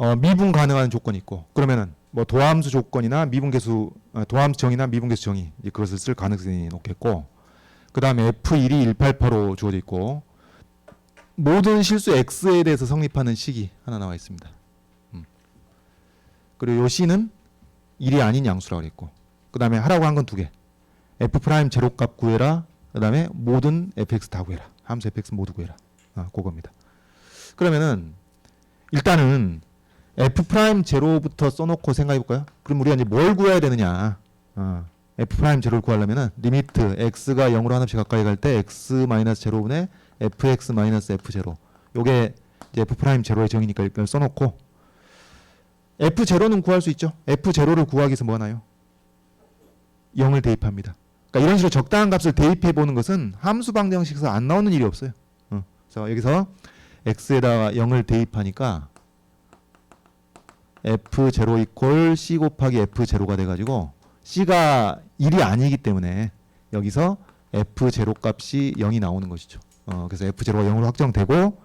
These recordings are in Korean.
어, 미분 가능한 조건이 있고 그러면은 뭐 도함수 조건이나 미분계수 어, 도함수 정의나 미분계수 정의 그것을 쓸 가능성이 높겠고 그 다음에 F1이 1885 주어져 있고 모든 실수 X에 대해서 성립하는 식이 하나 나와 있습니다. 음. 그리고 요 C는 1이 아닌 양수라고 그랬고 그 다음에 하라고 한 건 두 개. F 프라임 제로값 구해라. 그 다음에 모든 fx 다 구해라. 함수 fx 모두 구해라. 아, 그겁니다. 그러면은 일단은 f 프라임 제로부터 써놓고 생각해 볼까요? 그럼 우리가 이제 뭘 구해야 되느냐? 어, f 프라임 제로를 구하려면은 리미트 x가 0으로 하나씩 가까이 갈 때 x 마이너스 제로분의 fx 마이너스 f 제로. 요게 이제 f 프라임 제로의 정의니까 이걸 써놓고 f 제로는 구할 수 있죠. f 제로를 구하기 위해서 뭐 하나요? 0을 대입합니다. 그러니까 이런 식으로 적당한 값을 대입해 보는 것은 함수 방정식에서 안 나오는 일이 없어요. 어. 그래서 여기서 x에다가 0을 대입하니까 f0 이퀄 c 곱하기 f0가 돼가지고 c가 1이 아니기 때문에 여기서 f0 값이 0이 나오는 것이죠. 어, 그래서 f0가 0으로 확정되고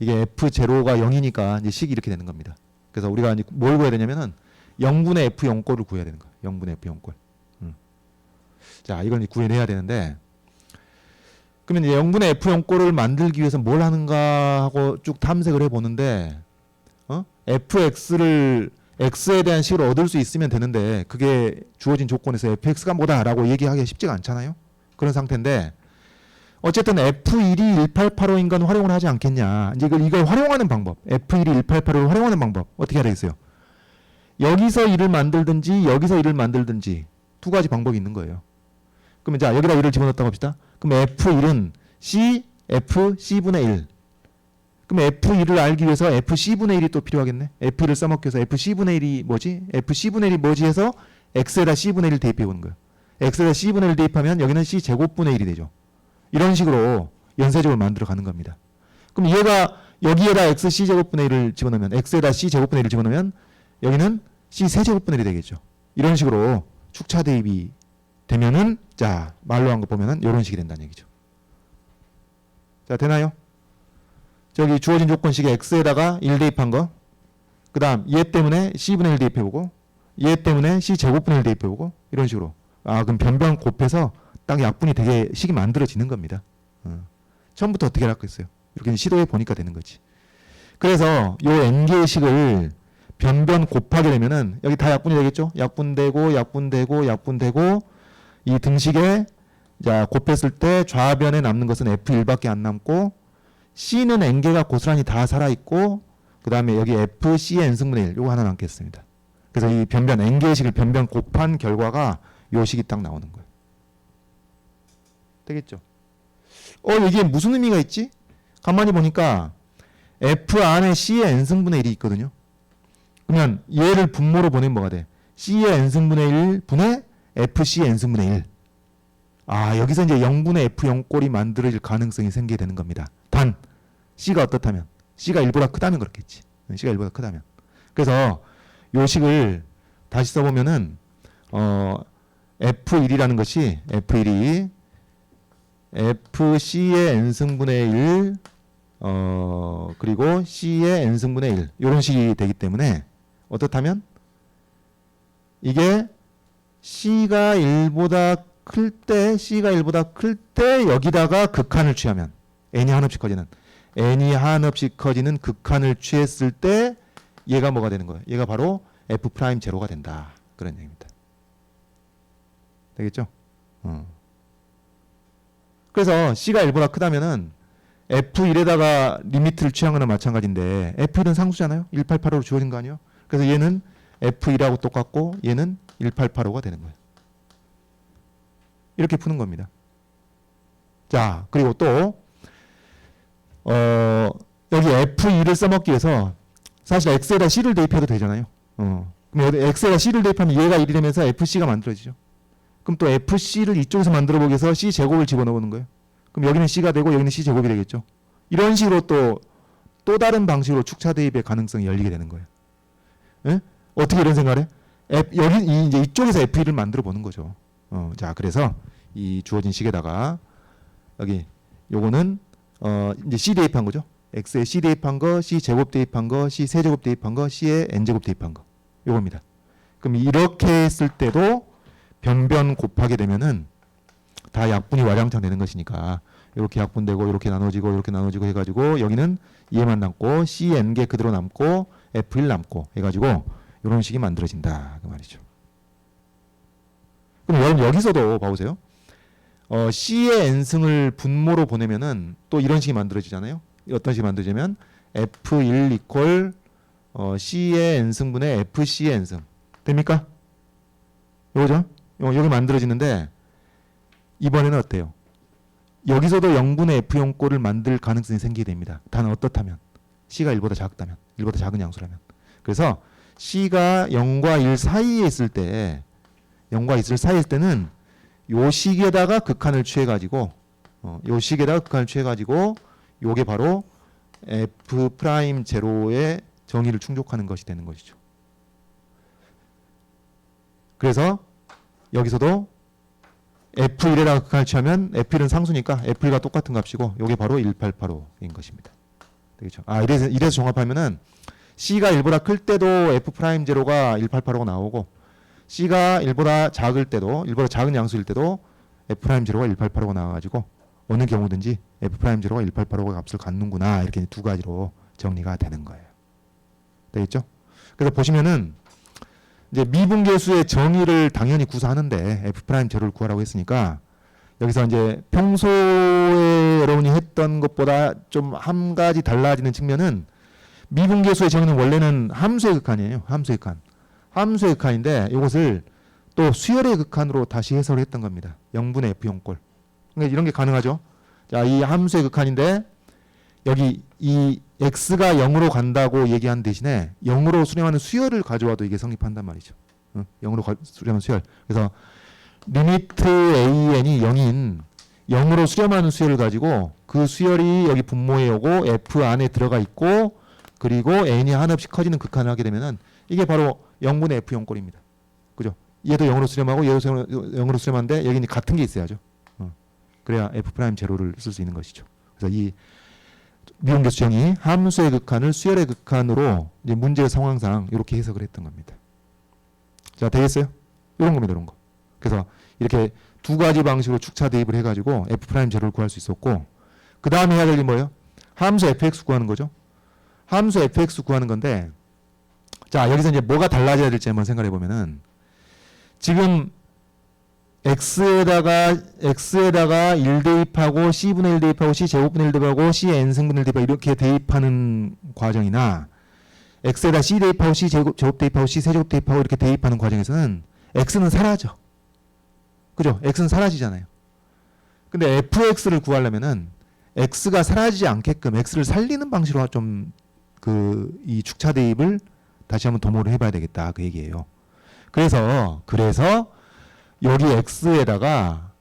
이게 f0가 0이니까 이제 식이 이렇게 되는 겁니다. 그래서 우리가 이제 뭘 구해야 되냐면은 0분의 f0꼴을 구해야 되는 거예요. 0분의 f0꼴. 자, 이걸 이제 구해내야 되는데 그러면 이제 0분의 f0꼴을 만들기 위해서 뭘 하는가 하고 쭉 탐색을 해 보는데 어? Fx를 x에 대한 식을 얻을 수 있으면 되는데 그게 주어진 조건에서 fx가 뭐다라고 얘기하기 쉽지가 않잖아요. 그런 상태인데 어쨌든 f1이 1885인 건 활용을 하지 않겠냐. 이제 이걸, 이걸 활용하는 방법. f1이 1885를 활용하는 방법. 어떻게 해야 되겠어요? 여기서 1을 만들든지 여기서 1을 만들든지 두 가지 방법이 있는 거예요. 그러면 자 여기다 1을 집어넣었다고 합시다. 그럼 F1은 C, F, C분의 1. 그럼 F1을 알기 위해서 FC분의 1이 또 필요하겠네. F1을 써먹기 위해서 FC분의 1이 뭐지? FC분의 1이 뭐지 해서 X에다 C분의 1을 대입해 보는 거예요. X에다 C분의 1을 대입하면 여기는 C 제곱분의 1이 되죠. 이런 식으로 연쇄적으로 만들어 가는 겁니다. 그럼 얘가 여기에다 X C 제곱분의 1을 집어넣으면 X에다 C 제곱분의 1을 집어넣으면 여기는 C 세제곱분의 1이 되겠죠. 이런 식으로 축차 대입이 되면은 자 말로 한 거 보면은 이런 식이 된다는 얘기죠. 자 되나요? 저기 주어진 조건식에 x에다가 1 대입한 거, 그 다음 얘 때문에 c분의 1 대입해보고 얘 때문에 c 제곱분의 1 대입해보고 이런 식으로 아 그럼 변변 곱해서 딱 약분이 되게 식이 만들어지는 겁니다. 어. 처음부터 어떻게 할거겠어요 이렇게 시도해 보니까 되는 거지. 그래서 요 n개의 식을 변변 곱하게 되면은 여기 다 약분이 되겠죠? 약분되고 약분되고 약분되고 이 등식에 자 곱했을 때 좌변에 남는 것은 F1밖에 안 남고 C는 n개가 고스란히 다 살아있고 그 다음에 여기 FC의 n승분의 1 요거 하나 남겠습니다. 그래서 이 변변 n개의 식을 변변 곱한 결과가 요 식이 딱 나오는 거예요. 되겠죠? 어 이게 무슨 의미가 있지? 가만히 보니까 F 안에 C의 n승분의 1이 있거든요. 그러면 얘를 분모로 보내면 뭐가 돼? C의 n승분의 1 분의 FC의 n승분의 1. 아, 여기서 이제 0분의 F0 꼴이 만들어질 가능성이 생기게 되는 겁니다. 단, C가 어떻다면? C가 1보다 크다면 그렇겠지. C가 1보다 크다면. 그래서 요 식을 다시 써보면은, 어, F1이라는 것이 F1이 FC의 n승분의 1, 어, 그리고 C의 n승분의 1. 요런 식이 되기 때문에 어떻다면? 이게 C가 1보다 클 때, C가 1보다 클 때 여기다가 극한을 취하면 n이 한없이 커지는 n이 한없이 커지는 극한을 취했을 때 얘가 뭐가 되는 거예요? 얘가 바로 f 프라임 제로가 된다. 그런 얘기입니다. 되겠죠? 어. 그래서 C가 1보다 크다면은 F1에다가 리미트를 취한 거나 마찬가지인데 F1은 상수잖아요. 1885로 주어진 거 아니에요? 그래서 얘는 F1하고 똑같고 얘는 1885가 되는 거예요. 이렇게 푸는 겁니다. 자, 그리고 또, 어, 여기 F2를 써먹기 위해서 사실 X에다 C를 대입해도 되잖아요. 어. X에다 C를 대입하면 얘가 1이 되면서 FC가 만들어지죠. 그럼 또 FC를 이쪽에서 만들어 보기 위해서 C 제곱을 집어넣는 거예요. 그럼 여기는 C가 되고 여기는 C 제곱이 되겠죠. 이런 식으로 또, 또 다른 방식으로 축차 대입의 가능성이 열리게 되는 거예요. 예? 어떻게 이런 생각을 해? F, 여기 이, 이제 이쪽에서 F1을 만들어 보는 거죠. 어, 자, 그래서 이 주어진 식에다가 여기 요거는 어 이제 C 대입한 거죠. x에 c 대입한 거, c 제곱 대입한 거, c 세제곱 대입한 거, c에 n 제곱 대입한 거. 요겁니다. 그럼 이렇게 했을 때도 변변 곱하게 되면은 다 약분이 와장창 되는 것이니까 이렇게 약분되고 이렇게 나눠지고 이렇게 나눠지고 해가지고 여기는 2에만 남고 c n 개 그대로 남고 f1 남고 해가지고 이런 식이 만들어진다 그 말이죠. 그럼 여러분 여기서도 봐보세요. 어, C의 n승을 분모로 보내면은 또 이런 식이 만들어지잖아요. 어떤 식이 만들어지면 F1 이퀄 어, C의 n승분의 FC의 n승 됩니까? 요거죠? 요, 여기 만들어지는데 이번에는 어때요? 여기서도 0분의 F용 꼴을 만들 가능성이 생기게 됩니다. 단 어떻다면 C가 1보다 작다면 1보다 작은 양수라면 그래서 C가 0과 1 사이에 있을 때 0과 1 사이에 있을 때는 요 식에다가 극한을 취해 가지고 어, 요 식에다가 극한을 취해 가지고 요게 바로 f 프라임 제로의 정의를 충족하는 것이 되는 것이죠. 그래서 여기서도 f1에다가 극한을 취하면 f1은 상수니까 f1과 똑같은 값이고 요게 바로 1885인 것입니다. 되겠죠? 아 이래서 이래서 종합하면은 c가 1보다 클 때도 f 프라임 제로가 1885가 나오고 C가 1보다 작을 때도 1보다 작은 양수일 때도 F 프라임 제로가 1885가 나와가지고 어느 경우든지 F 프라임 제로가 1885가 값을 갖는구나 이렇게 두 가지로 정리가 되는 거예요. 되겠죠? 그래서 보시면은 이제 미분계수의 정의를 당연히 구사하는데 F 프라임 제로를 구하라고 했으니까 여기서 이제 평소에 여러분이 했던 것보다 좀 한 가지 달라지는 측면은 미분계수의 정의는 원래는 함수의 극한이에요. 함수의 극한. 함수의 극한인데 이것을 또 수열의 극한으로 다시 해석을 했던 겁니다. 0분의 F용꼴. 그러니까 이런 게 가능하죠. 자, 이 함수의 극한인데 여기 이 x가 0으로 간다고 얘기한 대신에 0으로 수렴하는 수열을 가져와도 이게 성립한단 말이죠. 응? 0으로 가, 수렴하는 수열. 그래서 리미트 an이 0인 0으로 수렴하는 수열을 가지고 그 수열이 여기 분모에 오고 f 안에 들어가 있고 그리고 n이 한없이 커지는 극한을 하게 되면은 이게 바로 0분의 f 용꼴입니다. 그죠? 얘도 0으로 수렴하고 얘도 0으로 수렴하는데 여기는 같은 게 있어야죠. 어. 그래야 f 프라임 제로를 쓸 수 있는 것이죠. 그래서 이 미분계수 정이 함수의 극한을 수열의 극한으로 문제의 상황상 이렇게 해석을 했던 겁니다. 자, 되겠어요? 이런 겁니다, 이런 거. 그래서 이렇게 두 가지 방식으로 축차 대입을 해가지고 f 프라임 제로를 구할 수 있었고 그 다음에 해야 될 일이 뭐예요? 함수 fx 구하는 거죠. 함수 fx 구하는 건데 자 여기서 이제 뭐가 달라져야 될지 한번 생각해 보면은 지금 x에다가 x에다가 1 대입하고 c분의 1 대입하고 c 제곱분의 1 대입하고 c n 승분의 1 대입하고 이렇게 대입하는 과정이나 x에다 c 대입하고 c 제곱, 제곱 대입하고 c 세제곱 대입하고 이렇게 대입하는 과정에서는 x는 사라져. 그죠? x는 사라지잖아요. 근데 fx를 구하려면은 x가 사라지지 않게끔 x를 살리는 방식으로 좀 그 이 축차 대입을 다시 한번 도모를 해봐야 되겠다 그 얘기예요. 그래서 그래서 여기 x에다가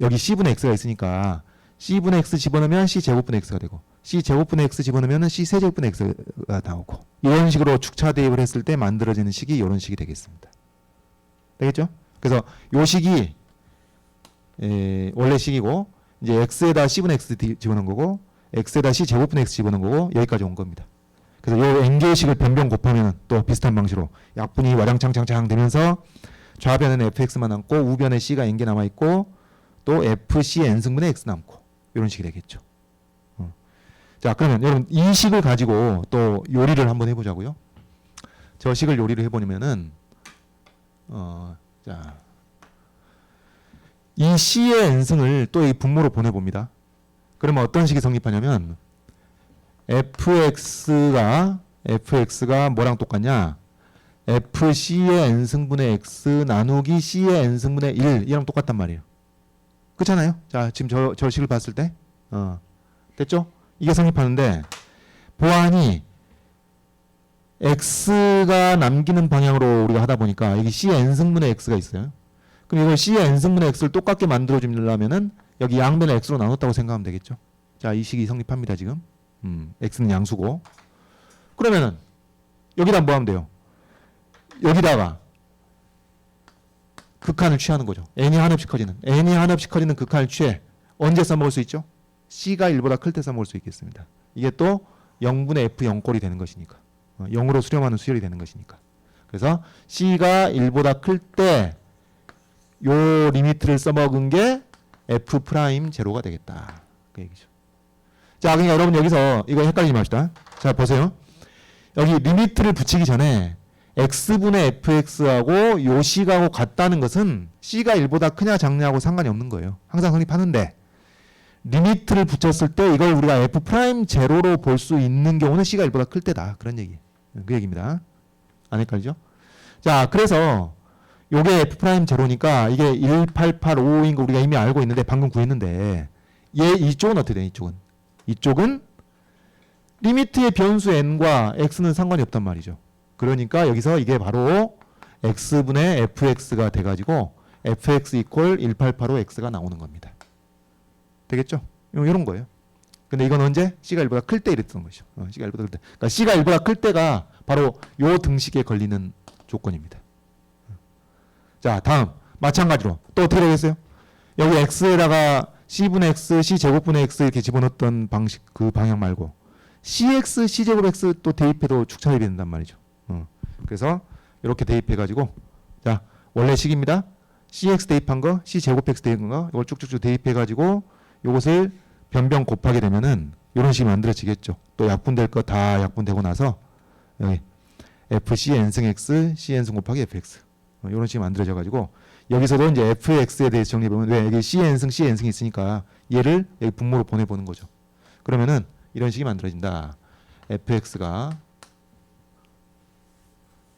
여기 c분의 x가 있으니까 c분의 x 집어넣으면 c 제곱분의 x가 되고 c 제곱분의 x 집어넣으면 c 세제곱분의 x가 나오고 이런 식으로 축차 대입을 했을 때 만들어지는 식이 이런 식이 되겠습니다. 되겠죠? 그래서 요 식이 에, 원래 식이고 이제 x에다 c분의 x 집어넣은 거고 x에다 c 제곱분의 x 집어넣은 거고 여기까지 온 겁니다. 그래서 요 n개식을 변변 곱하면 또 비슷한 방식으로 약분이 와장창창창 되면서 좌변에는 fx만 남고 우변에 c가 n개 남아 있고 또 fc n승분의 x 남고 이런 식이 되겠죠. 어. 자 그러면 여러분 이 식을 가지고 또 요리를 한번 해보자고요. 저 식을 요리를 해보면은 어, 자. 이 c의 n승을 또 이 분모로 보내봅니다. 그러면 어떤 식이 성립하냐면 fx가 fx가 뭐랑 똑같냐? fc의 n승분의 x 나누기 c의 n승분의 1 이랑 똑같단 말이에요. 그렇잖아요. 자 지금 저, 저 식을 봤을 때 어, 됐죠? 이게 성립하는데 보안이 x가 남기는 방향으로 우리가 하다 보니까 여기 c의 n승분의 x가 있어요. 그럼 이걸 c의 n승분의 x를 똑같게 만들어 주려면은 여기 양변을 x로 나눴다고 생각하면 되겠죠. 자, 이 식이 성립합니다, 지금. 음, x는 양수고. 그러면은 여기다 뭐 하면 돼요? 여기다가 극한을 취하는 거죠. n이 한없이 커지는. n이 한없이 커지는 극한을 취해 언제 써먹을 수 있죠? c가 1보다 클 때 써먹을 수 있겠습니다. 이게 또 0분의 f 0꼴이 되는 것이니까. 어, 0으로 수렴하는 수열이 되는 것이니까. 그래서 c가 1보다 클 때 요 리미트를 써먹은 게 f 프라임 제로가 되겠다. 그 얘기죠. 자, 그러니까 여러분 여기서 이거 헷갈리지 맙시다. 자, 보세요. 여기 리미트를 붙이기 전에 x분의 fx하고 요 c가하고 같다는 것은 c가 1보다 크냐 작냐하고 상관이 없는 거예요. 항상 성립하는데 리미트를 붙였을 때 이걸 우리가 f 프라임 제로로 볼 수 있는 경우는 c가 1보다 클 때다. 그런 얘기. 그 얘기입니다. 안 헷갈리죠? 자, 그래서 요게 f 프라임 제로니까 이게 1885인 거 우리가 이미 알고 있는데 방금 구했는데 얘 이쪽은 어떻게 돼? 이쪽은 이쪽은 리미트의 변수 n과 x는 상관이 없단 말이죠. 그러니까 여기서 이게 바로 x분의 fx가 돼가지고 fx 이퀄 1885x가 나오는 겁니다. 되겠죠? 이런 거예요. 근데 이건 언제? c가 1보다 클 때 이랬던 거죠. 어, c가 1보다 클 때. 그러니까 c가 1보다 클 때가 바로 요 등식에 걸리는 조건입니다. 자, 다음 마찬가지로 또 어떻게 되겠어요? 여기 x에다가 c분의 x, c 제곱분의 x 이렇게 집어넣었던 방식 그 방향 말고 cx, c 제곱 x 또 대입해도 축차입이 된단 말이죠. 어. 그래서 이렇게 대입해 가지고 자 원래 식입니다. cx 대입한 거, c 제곱 x 대입한 거 이걸 쭉쭉쭉 대입해 가지고 요것을 변변 곱하게 되면은 이런 식이 만들어지겠죠. 또 약분될 거 다 약분되고 나서 여기 fc n승 x, c n승 곱하기 fx 어, 이런 식이 만들어져 가지고 여기서도 이제 fx에 대해서 정리해 보면 왜 여기 c n승, c n승이 있으니까 얘를 여기 분모로 보내 보는 거죠. 그러면은 이런 식이 만들어진다. fx가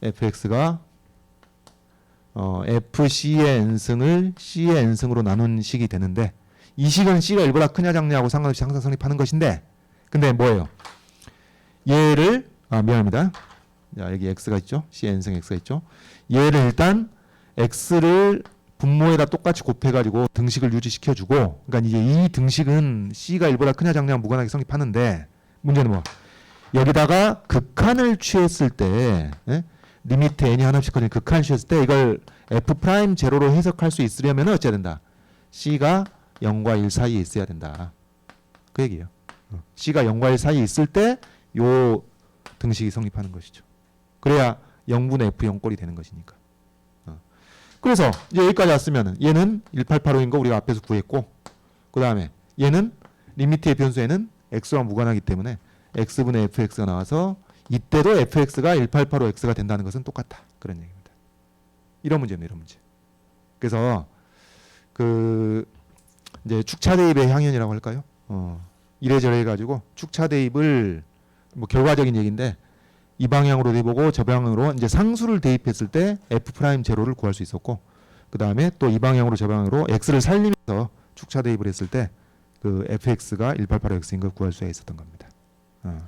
fx가 어, fc의 n승을 c의 n승으로 나눈 식이 되는데 이 식은 c가 1보다 크냐 작냐하고 상관없이 항상 성립하는 것인데 근데 뭐예요? 얘를 아 미안합니다. 자 여기 x가 있죠. c n승 x가 있죠. 얘를 일단 x를 분모에다 똑같이 곱해가지고 등식을 유지시켜주고 그러니까 이제 이 등식은 c가 1보다 크냐 작냐 무관하게 성립하는데 문제는 뭐 여기다가 극한을 취했을 때 예? 리미트 n이 하나씩 커지는 극한을 취했을 때 이걸 f 프라임 제로로 해석할 수 있으려면 어찌해야 된다 c가 0과 1 사이에 있어야 된다 그 얘기예요 어. c가 0과 1 사이에 있을 때 요 등식이 성립하는 것이죠 그래야 0분의 f 0꼴이 되는 것이니까 어. 그래서 이제 여기까지 왔으면 얘는 1885인 거 우리가 앞에서 구했고 그 다음에 얘는 리미트의 변수에는 x와 무관하기 때문에 x분의 fx가 나와서 이때도 fx가 1885x가 된다는 것은 똑같다 그런 얘기입니다. 이런 문제입니다. 이런 문제. 그래서 그 이제 축차 대입의 향연이라고 할까요? 어, 이래저래 해가지고 축차 대입을 뭐 결과적인 얘기인데 이 방향으로 해보고 저 방향으로 이제 상수를 대입했을 때 f 프라임 제로를 구할 수 있었고 그 다음에 또 이 방향으로 저 방향으로 x를 살리면서 축차 대입을 했을 때 그 fx가 1885x인 걸 구할 수가 있었던 겁니다. 어,